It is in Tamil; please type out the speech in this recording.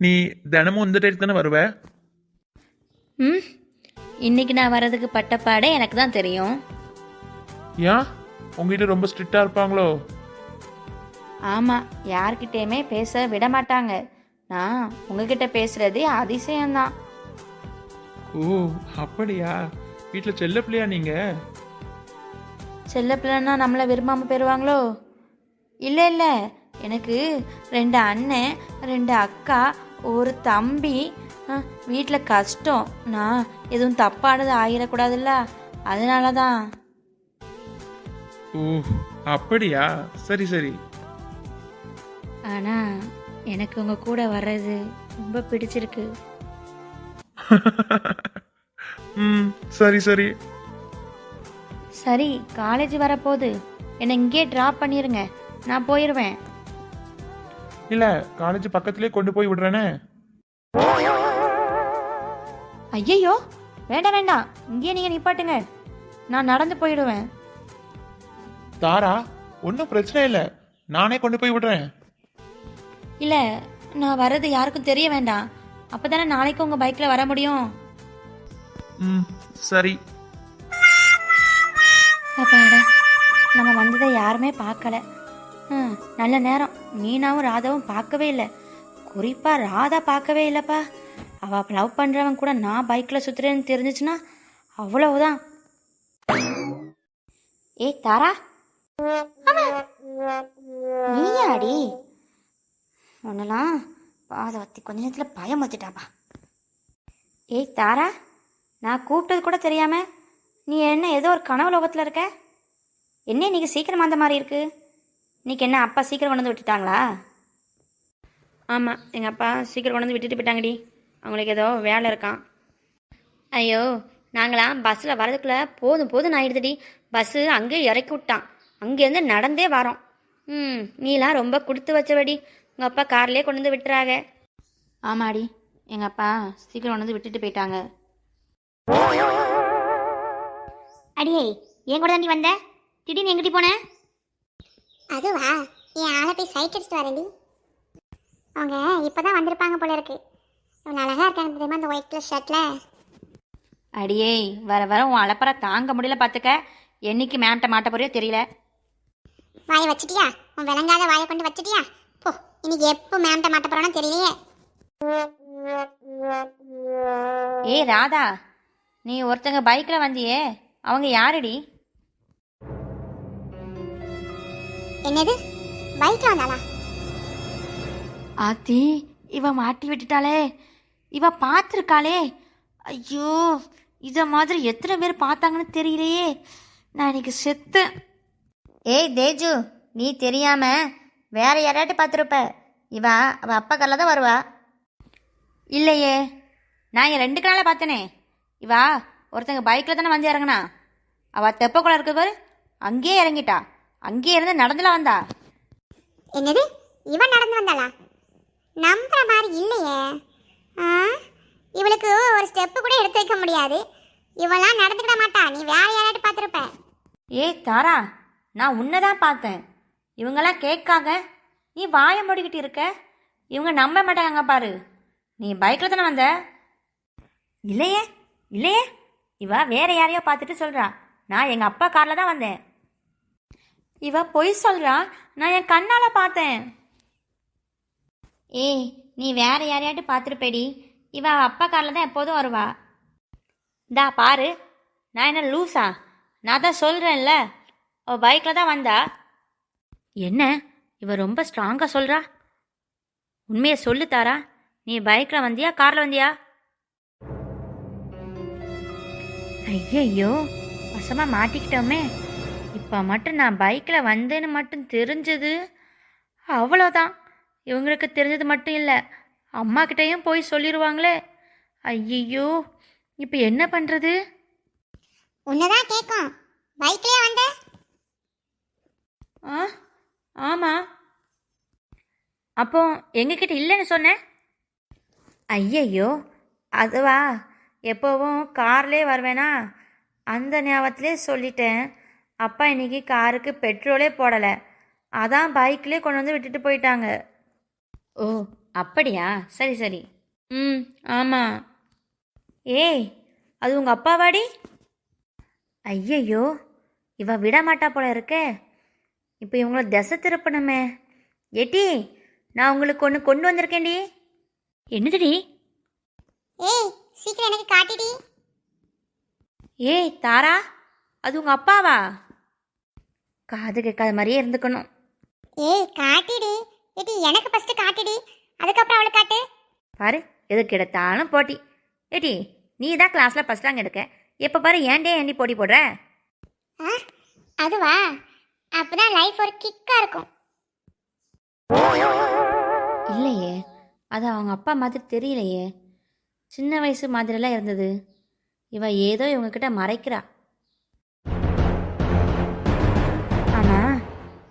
நீ தினமும் இந்த டைம் தானே வருவ? ம். இன்னைக்கு நான் வர்றதுக்கு பட்டப்பாடே எனக்கு தான் தெரியும். ஏன்? உங்ககிட்ட ரொம்ப ஸ்ட்ரிக்டாக இருப்பாங்களோ? ஆமாம் யார்கிட்டயுமே பேச விட மாட்டாங்க. நான் உங்ககிட்ட பேசுறது அதிசயம்தான். ஓ அப்படியா? வீட்டில் செல்ல பிள்ளையா நீங்கள் செல்ல பிள்ளைன்னா நம்மளை விரும்பாம போயிடுவாங்களோ இல்லை இல்லை. எனக்கு ரெண்டு அண்ணன் ரெண்டு அக்கா ஒரு தம்பி வீட்டில் கஷ்டம். நான் எதுவும் தப்பானது ஆகிடக்கூடாதுல்ல அதனால தான் ஓ அப்படியா? சரி சரி. ஆனால் எனக்கு உங்கள் கூட வர்றது ரொம்ப பிடிச்சிருக்கு. ம் சரி சரி. சரி காலேஜ் வரப்போகுது. என்னை இங்கேயே ட்ராப் பண்ணிடுங்க நான் போயிடுவேன் இல்லை காலேஜ் பக்கத்துலேயே கொண்டு போய் விடுறேனே. ஐயையோ வேண்டாம் வேண்டாம். இங்கேயே நீங்கள் நிப்பாட்டுங்க. நான் நடந்து போயிடுவேன். தாரா ஒன்றும் பிரச்சனை இல்லை. நானே கொண்டு போய் விடுறேன். இல்லை நான் வர்றது யாருக்கும் தெரிய வேண்டாம். அப்போ தானே நாளைக்கு உங்கள் பைக்கில் வர முடியும். ம் சரி. அப்பாடா நம்ம வந்ததை யாருமே பார்க்கல. ம் நல்ல நேரம். மீனாவும் ராதாவும் பார்க்கவே இல்லை. குறிப்பாக ராதா பார்க்கவே இல்லைப்பா. அவள் லவ் பண்ணுறவன் கூட நான் பைக்கில் சுற்றுறேன்னு தெரிஞ்சிச்சுன்னா அவ்வளவுதான். ஏய் தாரா. நீயாடி ஒன்னெல்லாம் பாதவத்தி கொஞ்ச நேரத்தில் பயம் வச்சுட்டாப்பா ஏய் தாரா. நான் கூப்பிட்டது கூட தெரியாம நீ என்ன ஏதோ ஒரு கனவு லோகத்தில் இருக்க? என்ன இன்னைக்கு சீக்கிரமா அந்த மாதிரி இருக்கு. இன்னைக்கு என்ன அப்பா சீக்கிரம் கொண்டு வந்து விட்டுட்டாங்களா? ஆமாம் எங்கள் அப்பா சீக்கிரம் கொண்டு வந்து விட்டுட்டு போயிட்டாங்கடி. அவங்களுக்கு ஏதோ வேலை இருக்கான் ஐயோ நாங்களாம் பஸ்ஸில் வரதுக்குள்ளே போதும் போதும் ஆயிடுதுடி. பஸ்ஸு அங்கேயே இறக்கி விட்டான். அங்கேருந்து நடந்தே வரோம். ம் நீலாம் ரொம்ப கொடுத்து வச்சவடி. உங்கள் அப்பா கார்லேயே கொண்டு வந்து விட்டுறாங்க. ஆமாடி எங்கள் அப்பா சீக்கிரம் கொண்டு வந்து விட்டுட்டு போயிட்டாங்க. அடியே என் கூட தாண்டி வந்த? திடீர்னு எங்கிட்டி போன? அதுவா? என் ஆளை போய் சைட் அடிச்சுட்டு வரேன்டி. அவங்க இப்போதான் வந்திருப்பாங்க போல இருக்கு. இவ்வளோ அழகா இருக்காங்க தெரியுமா அந்த ஒயிட் கலர் ஷர்ட்ல அடியே வர வர உன் அலப்பற தாங்க முடியல பார்த்துக்க என்னைக்கு மேம்கிட்ட மாட்ட போறியோ தெரியல. வாயை வச்சிட்டியா? உன் விளங்காத வாயை கொண்டு வச்சிட்டியா? போ இன்னைக்கு எப்போ மேம்கிட்ட மாட்ட போறானோ தெரியலையே. ஏய் ராதா நீ ஒருத்தங்க பைக்கில் வந்தியே அவங்க யாருடி? என்னது? பைக்ல வந்தாளா? ஆத்தி இவ மாட்டி விட்டுட்டாளே. இவ பார்த்துருக்காளே ஐயோ இத மாதிரி எத்தனை பேர் பார்த்தாங்கன்னு தெரியலையே. நான் இன்னைக்கு செத்தேன் ஏய் தேஜு நீ தெரியாம வேற யாராட்டி பார்த்துருப்ப? இவ அவ அப்பா கல்ல தான் வருவா. இல்லையே நான் என் ரெண்டு கனால பார்த்தனே. இவா ஒருத்தங்க பைக்கில் தானே வந்து இறங்குனா. அவ தெப்பக்குளம் இருக்குது பாரு அங்கேயே இறங்கிட்டா. அங்கேயே இருந்து நடந்துல வந்தா? என்னது? இவன் நடந்து வந்தாளா? நம்புற மாதிரி இல்லையே. இவளுக்கு ஒரு ஸ்டெப்பு கூட எடுத்து வைக்க முடியாது. இவெல்லாம் நடந்துக்கிட மாட்டா. நீ வேற யாராட்டு பார்த்துருப்ப. ஏய் தாரா நான் உன்னை தான் பார்த்தேன். இவங்கெல்லாம் கேட்காங்க நீ வாயை மூடிக்கிட்டு இருக்க? இவங்க நம்ப மாட்டாங்க பாரு. நீ பைக்கில் தானே வந்த? இல்லையே இல்லையே. இவ வேற யாரையோ பார்த்துட்டு சொல்றா. நான் எங்கள் அப்பா காரில் தான் வந்தேன். இவ பொய் சொல்றா. நான் என் கண்ணால் பார்த்தேன். ஏய் நீ வேற யாரையாட்டு பார்த்துருப்பேடி. இவ அவ அப்பா காரில் தான் எப்போதும் வருவா. இந்தா பாரு. நான் என்ன லூஸா நான் தான் சொல்கிறேன்ல அவள் பைக்கில் தான் வந்தா. என்ன? இவ ரொம்ப ஸ்ட்ராங்காக சொல்கிறா உண்மையை சொல்லு தாரா. நீ பைக்கில் வந்தியா காரில் வந்தியா? ஐயையோ வசமாக மாட்டிக்கிட்டோமே. இப்போ மட்டும் நான் பைக்கில் வந்தேன்னு மட்டும் தெரிஞ்சது? அவ்வளோதான் இவங்களுக்கு தெரிஞ்சது மட்டும் இல்லை. அம்மா கிட்டேயும் போய் சொல்லிடுவாங்களே ஐயையோ இப்போ என்ன பண்ணுறது உன்னதான் கேட்கும் பைக்லயே வந்த? ஆ ஆமாம் அப்போ எங்ககிட்ட இல்லைன்னு சொன்னேன் ஐயையோ அதுவா. எப்போவும் கார்லே வருவேனா? அந்த ஞாபகத்திலே சொல்லிட்டேன். அப்பா இன்னைக்கு காருக்கு பெட்ரோலே போடலை. அதான் பைக்லேயே கொண்டு வந்து விட்டுட்டு போயிட்டாங்க. ஓ அப்படியா? சரி சரி. ம் ஆமாம் ஏய் அது உங்கள் அப்பாவாடி? ஐயையோ இவ விட மாட்டா போல இருக்கே. இப்போ இவங்கள திசை திருப்பணுமே. ஏட்டி நான் உங்களுக்கு ஒன்று கொண்டு வந்திருக்கேன்டி. என்னதுடி? ஏய் சீக்கிரம் எனக்கு காட்டிடி. ஏய் தாரா அது உங்கள் அப்பாவா? காது கேட்காத மாதிரியே இருந்துக்கணும். ஏய் காட்டிடி. ஏடி எனக்கு ஃபர்ஸ்ட் காட்டிடி. அதுக்கப்புறம் அவளுக்கு காட்டு. பாரு எதுக்கு எடுத்தாலும் போட்டி. ஏடி நீ தான் கிளாஸில் ஃபஸ்ட் ரேங்க் எடுக்க. எப்போ பாரு ஏன்டே ஏண்டி போட்டி போடுற? ஆ அதுவா? அப்பதான் லைஃப் ஒரு கிக்கா இருக்கும். இல்லையே அது அவங்க அப்பா மாதிரி தெரியலையே. சின்ன வயசு மாதிரிலாம் இருந்தது. இவ ஏதோ இவங்கக்கிட்ட மறைக்கிறா.